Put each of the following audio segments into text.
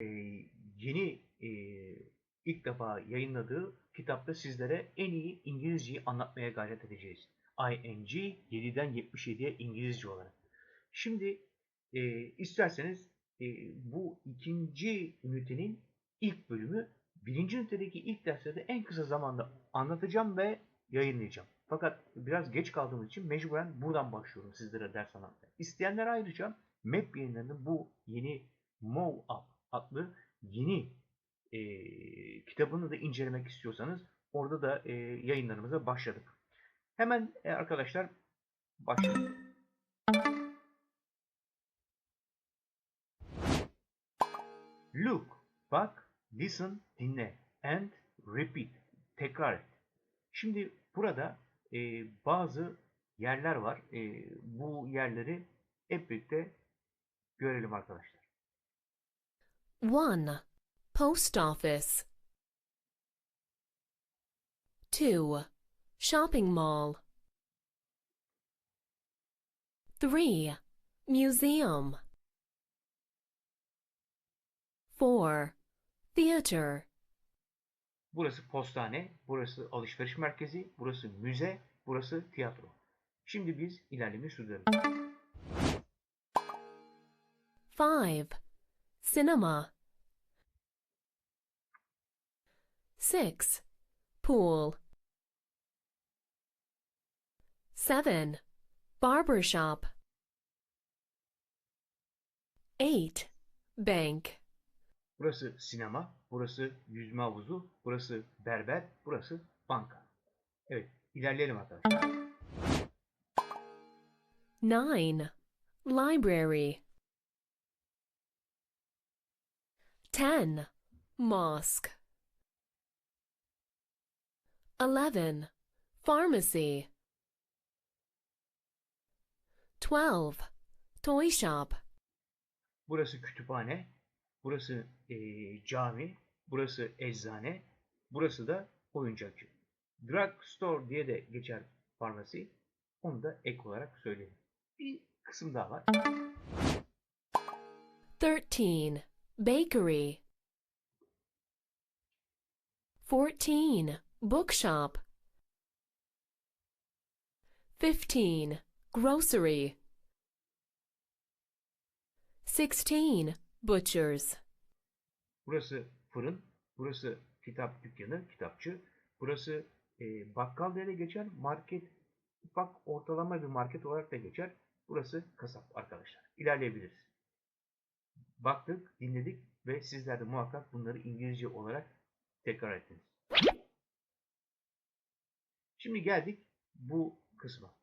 e, yeni e, ilk defa yayınladığı kitapta sizlere en iyi İngilizceyi anlatmaya gayret edeceğiz. ING 7'den 77'ye İngilizce olarak. Şimdi e, isterseniz e, bu ikinci ünitenin ilk bölümü birinci ünitedeki ilk derslerde en kısa zamanda anlatacağım ve yayınlayacağım. Fakat biraz geç kaldığımız için mecburen buradan başlıyorum sizlere ders anlatmaya. İsteyenler ayrıca Map yayınlarının bu yeni Move Up adlı yeni e, kitabını da incelemek istiyorsanız orada da e, yayınlarımıza başladık. Hemen e, arkadaşlar başlayalım. Look, bak, listen, dinle and repeat. Tekrar et. Şimdi burada e, bazı yerler var. E, bu yerleri hep birlikte görelim arkadaşlar. 1. Post office. 2. Shopping mall. 3. Museum. 4. Theater. Burası postane, burası alışveriş merkezi, burası müze, burası tiyatro. Şimdi biz ilerlemeyi sürdürelim. 5. Cinema. 6. Pool. 7. Barber shop. 8. Bank. Burası sinema, burası yüzme havuzu, burası berber, burası banka. Evet, ilerleyelim arkadaşlar. 9. Library. 10. Mosque. 11. Pharmacy. 12. Toy shop. Burası kütüphane, burası eee, cami, burası eczane, burası da oyuncakçı. Drug store diye de geçer farmasi. Onu da ek olarak söyleyelim. Bir kısım daha var. 13. Bakery. 14. Bookshop. 15. Grocery. 16. Butchers. Burası fırın, burası kitap dükkanı, kitapçı, burası e, bakkal diye geçer, market, ufak ortalama bir market olarak da geçer. Burası kasap arkadaşlar. İlerleyebiliriz. Baktık, dinledik ve sizler de muhakkak bunları İngilizce olarak tekrar ettiniz. Şimdi geldik bu kısma.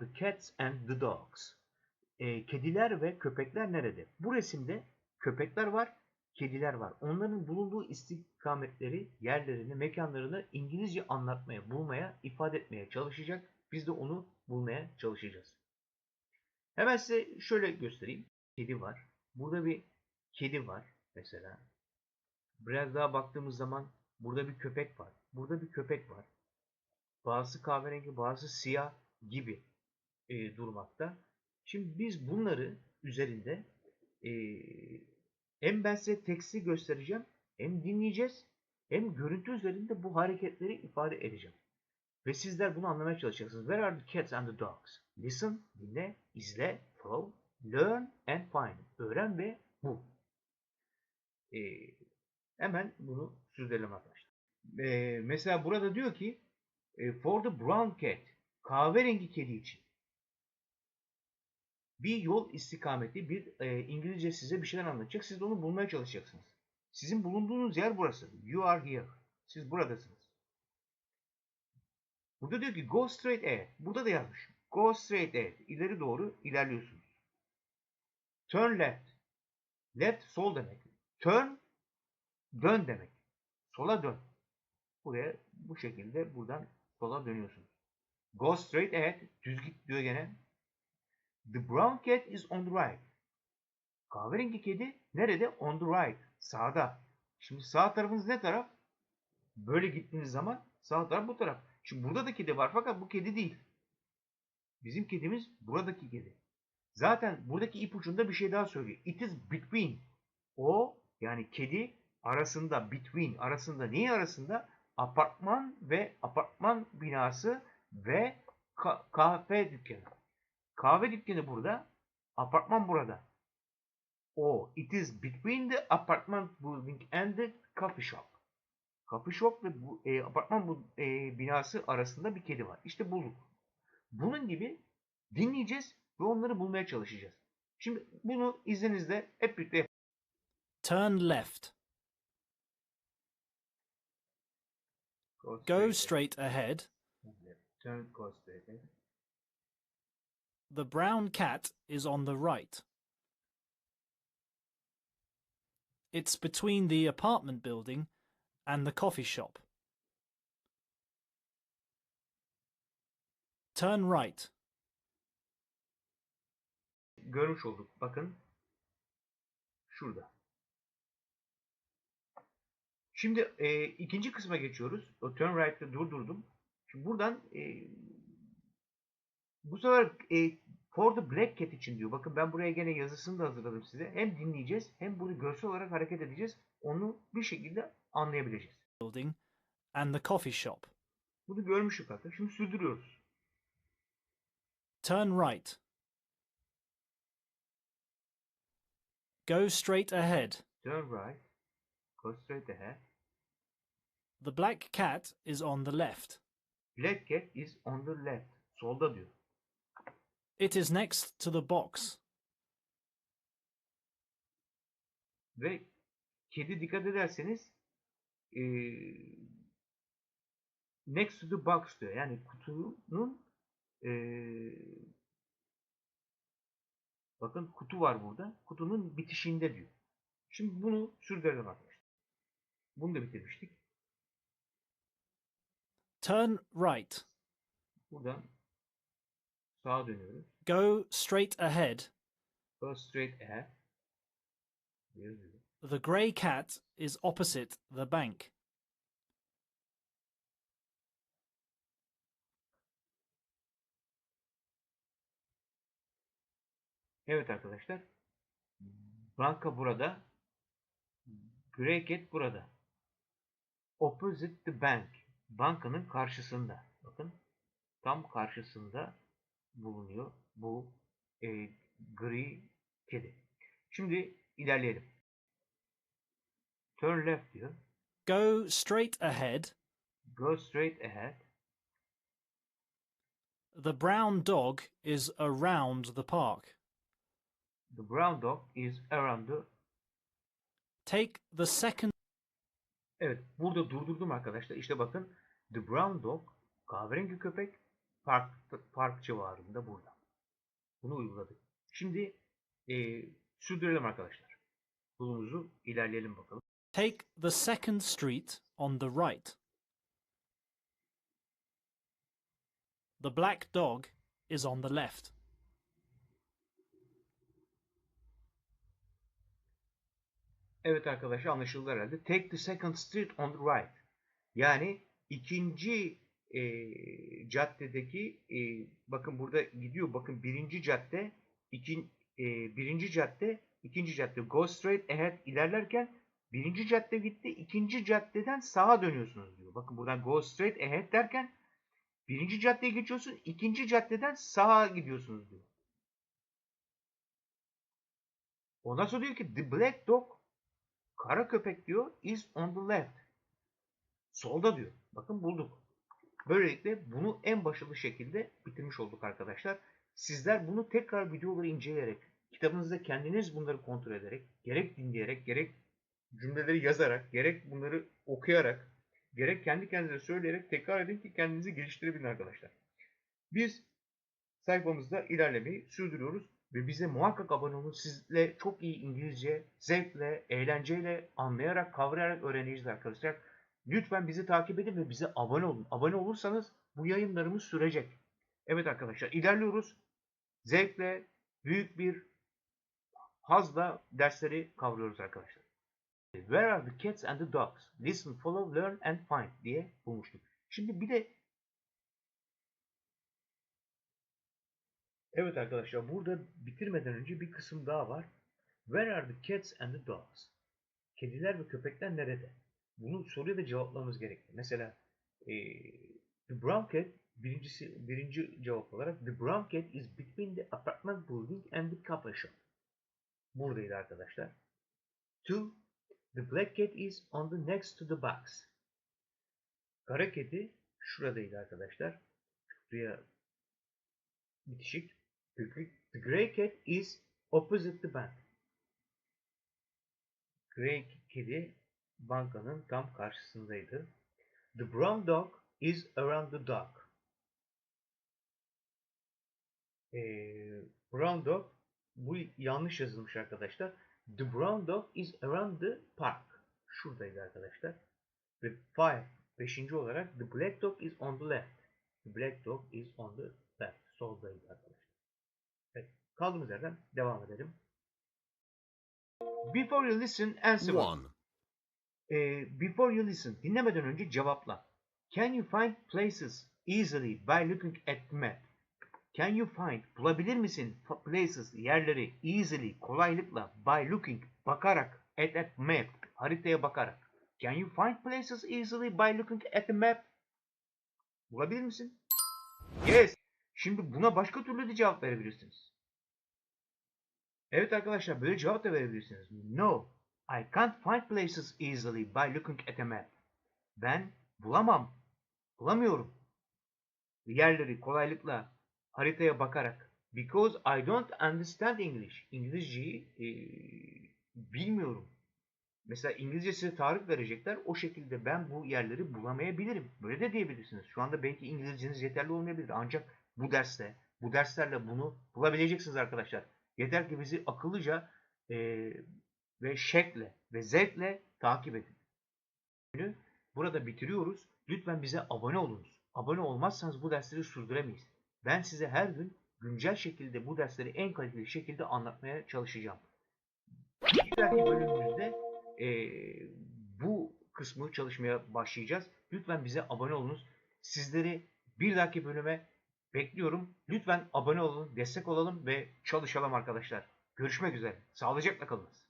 The cats and the dogs. E, kediler ve köpekler nerede? Bu resimde köpekler var, kediler var. Onların bulunduğu istikametleri, yerlerini, mekanlarını İngilizce anlatmaya, bulmaya, ifade etmeye çalışacak. Biz de onu bulmaya çalışacağız. Hemen size şöyle göstereyim. Kedi var. Burada bir kedi var mesela. Biraz daha baktığımız zaman burada bir köpek var. Burada bir köpek var. Bazısı kahverengi, bazısı siyah gibi e, durmakta. Şimdi biz bunları üzerinde e, hem ben size teksti göstereceğim, hem dinleyeceğiz, hem görüntü üzerinde bu hareketleri ifade edeceğim. Ve sizler bunu anlamaya çalışacaksınız. Where are the cats and the dogs? Listen, dinle, izle, follow, learn and find. Öğren ve bul. E, hemen bunu sürdürelim arkadaşlar. E, mesela burada diyor ki e, for the brown cat, kahverengi kedi için bir yol istikameti, bir e, İngilizce size bir şeyler anlatacak. Siz de onu bulmaya çalışacaksınız. Sizin bulunduğunuz yer burası. You are here. Siz buradasınız. Burada diyor ki go straight ahead. Burada da yazmış. Go straight ahead. İleri doğru ilerliyorsunuz. Turn left. Left sol demek. Turn dön demek. Sola dön. Buraya bu şekilde buradan sola dönüyorsunuz. Go straight ahead. Düz git diyor gene. The brown cat is on the right. Kahverengi kedi nerede? On the right. Sağda. Şimdi sağ tarafınız ne taraf? Böyle gittiğiniz zaman sağ taraf bu taraf. Şimdi burada da kedi var fakat bu kedi değil. Bizim kedimiz buradaki kedi. Zaten buradaki ipucunda bir şey daha söylüyor. It is between. O yani kedi arasında between arasında neyi arasında? Apartman ve apartman binası ve ka- kahve dükkanı. Kahve dükkanı burada, apartman burada. O it is between the apartment building and the coffee shop. Coffee shop ve bu e, apartman bu e, binası arasında bir kedi var. İşte bulduk. Bunun gibi dinleyeceğiz ve onları bulmaya çalışacağız. Şimdi bunu izninizle hep birlikte yapalım. Turn left. Go straight ahead. Turn go straight ahead. The brown cat is on the right. It's between the apartment building and the coffee shop. Turn right. Görmüş olduk. Bakın. Şurada. Şimdi e, ikinci kısma geçiyoruz. O turn right'te durdurdum. Şimdi buradan e, bu sefer e, for the black cat için diyor. Bakın ben buraya gene yazısını da hazırladım size. Hem dinleyeceğiz hem bunu görsel olarak hareket edeceğiz. Onu bir şekilde anlayabileceğiz. building and the coffee shop. Bunu görmüştük hatta. Şimdi sürdürüyoruz. Turn right. Go straight ahead. Turn right. Go straight ahead. The black cat is on the left. Black cat is on the left. Solda diyor. It is next to the box. Ve kedi dikkat ederseniz eee, next to the box diyor. Yani kutunun eee, bakın kutu var burada. Kutunun bitişinde diyor. Şimdi bunu sürdürelim arkadaşlar. Bunu da bitirmiştik. Turn right. Buradan sağa dönüyoruz. Go straight ahead. Go straight ahead. Yazıyor. The grey cat is opposite the bank. Evet arkadaşlar. Banka burada. Grey Cat burada. Opposite the bank. Bankanın karşısında. Bakın. Tam karşısında bulunuyor bu e, gri kedi. Şimdi ilerleyelim. Turn left diyor. Go straight ahead. Go straight ahead. The brown dog is around the park. The brown dog is around the... Take the second Evet burada durdurdum arkadaşlar. İşte bakın The brown dog kahverengi köpek park, park civarında burada. Bunu uyguladık. Şimdi e, sürdürelim arkadaşlar. Yolumuzu ilerleyelim bakalım. take the second street on the right. The black dog is on the left. Evet arkadaşlar anlaşıldı herhalde. Take the second street on the right. Yani ikinci e, caddedeki e, bakın burada gidiyor. Bakın birinci cadde ikin, e, birinci cadde ikinci cadde go straight ahead ilerlerken birinci cadde gitti. ikinci caddeden sağa dönüyorsunuz diyor. Bakın buradan go straight ahead derken birinci caddeye geçiyorsun. ikinci caddeden sağa gidiyorsunuz diyor. Ondan sonra diyor ki the black dog Kara köpek diyor is on the left. Solda diyor. Bakın bulduk. Böylelikle bunu en başarılı şekilde bitirmiş olduk arkadaşlar. Sizler bunu tekrar videoları inceleyerek, kitabınızda kendiniz bunları kontrol ederek, gerek dinleyerek, gerek cümleleri yazarak, gerek bunları okuyarak, gerek kendi kendinize söyleyerek tekrar edin ki kendinizi geliştirebilin arkadaşlar. Biz sayfamızda ilerlemeyi sürdürüyoruz ve bize muhakkak abone olun. Sizle çok iyi İngilizce, zevkle, eğlenceyle, anlayarak, kavrayarak öğreneceğiz arkadaşlar. Lütfen bizi takip edin ve bize abone olun. Abone olursanız bu yayınlarımız sürecek. Evet arkadaşlar ilerliyoruz. Zevkle, büyük bir hazla dersleri kavruyoruz arkadaşlar. Where are the cats and the dogs? Listen, follow, learn and find diye bulmuştuk. Şimdi bir de Evet arkadaşlar burada bitirmeden önce bir kısım daha var. Where are the cats and the dogs? Kediler ve köpekler nerede? Bunu soruya da cevaplamamız gerekli. Mesela eee, the brown cat birincisi birinci cevap olarak the brown cat is between the apartment building and the coffee shop. Buradaydı arkadaşlar. Two, the black cat is on the next to the box. Kara kedi şuradaydı arkadaşlar. Şuraya bitişik. The, the gray cat is opposite the bank. Gray kedi bankanın tam karşısındaydı. The brown dog is around the dock. Ee, brown dog bu yanlış yazılmış arkadaşlar. The brown dog is around the park. Şuradaydı arkadaşlar. Ve five, beşinci olarak the black dog is on the left. The black dog is on the left. Soldaydı arkadaşlar. Evet, kaldığımız yerden devam edelim. Before you listen, answer. One. Ee, before you listen, dinlemeden önce cevapla. Can you find places easily by looking at the map? Can you find, bulabilir misin places, yerleri easily, kolaylıkla by looking, bakarak at that map, haritaya bakarak. Can you find places easily by looking at the map? Bulabilir misin? Yes. Şimdi buna başka türlü de cevap verebilirsiniz. Evet arkadaşlar böyle cevap da verebilirsiniz. No. I can't find places easily by looking at a map. Ben bulamam. Bulamıyorum. Yerleri kolaylıkla haritaya bakarak. Because I don't understand English. İngilizceyi eee, bilmiyorum. Mesela İngilizce size tarif verecekler. O şekilde ben bu yerleri bulamayabilirim. Böyle de diyebilirsiniz. Şu anda belki İngilizceniz yeterli olmayabilir. Ancak bu derste, bu derslerle bunu bulabileceksiniz arkadaşlar. Yeter ki bizi akıllıca eee, ve şekle ve zevkle takip edin. Burada bitiriyoruz. Lütfen bize abone olunuz. Abone olmazsanız bu dersleri sürdüremeyiz. Ben size her gün güncel şekilde bu dersleri en kaliteli şekilde anlatmaya çalışacağım. Bir dahaki bölümümüzde eee, bu kısmı çalışmaya başlayacağız. Lütfen bize abone olunuz. Sizleri bir dahaki bölüme bekliyorum. Lütfen abone olun, destek olalım ve çalışalım arkadaşlar. Görüşmek üzere. Sağlıcakla kalınız.